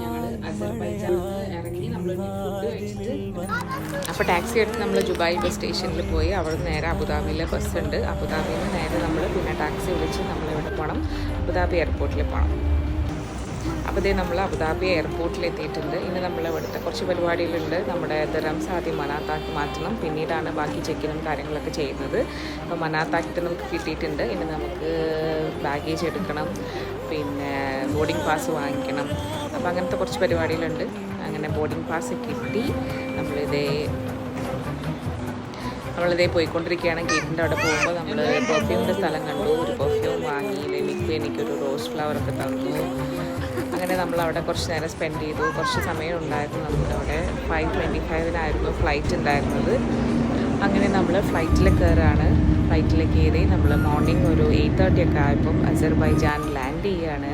ഞങ്ങൾ ഇറങ്ങി നമ്മൾ അപ്പോൾ ടാക്സി എടുത്ത് നമ്മൾ ജുബായ് ബസ് സ്റ്റേഷനിൽ പോയി. അവിടെ നിന്ന് നേരെ അബുദാബിയിലെ ബസ് ഉണ്ട്. അബുദാബിയിൽ നിന്ന് നേരെ നമ്മൾ പിന്നെ ടാക്സി വിളിച്ച് നമ്മൾ ഇവിടെ പോകണം. അബുദാബി എയർപോർട്ടിൽ പോകണം. അപ്പോൾ ഇതേ നമ്മൾ അബുദാബി എയർപോർട്ടിൽ എത്തിയിട്ടുണ്ട്. ഇനി നമ്മൾ ഇവിടുത്തെ കുറച്ച് പരിപാടികളുണ്ട്. നമ്മുടെ ദറംസ് ആദ്യം മനാത്താക്കി മാറ്റണം. പിന്നീടാണ് ബാക്കി ചെക്കിനും കാര്യങ്ങളൊക്കെ ചെയ്യുന്നത്. അപ്പോൾ മനാത്താക്കിട്ട് നമുക്ക് കിട്ടിയിട്ടുണ്ട്. ഇനി നമുക്ക് ബാഗേജ് എടുക്കണം. ബോർഡിംഗ് പാസ് വാങ്ങിക്കണം. അപ്പോൾ അങ്ങനത്തെ കുറച്ച് പരിപാടികളുണ്ട്. അങ്ങനെ ബോർഡിംഗ് പാസ് കിട്ടി. നമ്മളിതേ നമ്മളിതേ പോയിക്കൊണ്ടിരിക്കുകയാണ്. ഗേറ്റിന്റെ അവിടെ പോകുമ്പോൾ നമ്മൾ പെർഫ്യൂമിന്റെ സ്ഥലം കണ്ടു. ഒരു പെർഫ്യൂം വാങ്ങി എനിക്ക് എനിക്കൊരു റോസ് ഫ്ലവർ ഒക്കെ തന്നു. അങ്ങനെ നമ്മൾ അവിടെ കുറച്ച് നേരം സ്പെൻഡ് ചെയ്തു. കുറച്ച് സമയം ഉണ്ടായിരുന്നു നമ്മുടെ അവിടെ ഫൈവ് ട്വന്റി ഫൈവിനായിരുന്നു ഫ്ലൈറ്റ് ഉണ്ടായിരുന്നത്. അങ്ങനെ നമ്മൾ ഫ്ലൈറ്റിൽ കയറാണ് ഫ്ലൈറ്റിൽ കയറി നമ്മൾ മോർണിംഗ് ഒരു എയ്റ്റ് തേർട്ടി ഒക്കെ ആയപ്പം അസർബൈജാൻ ലാൻഡ് ചെയ്യുകയാണ്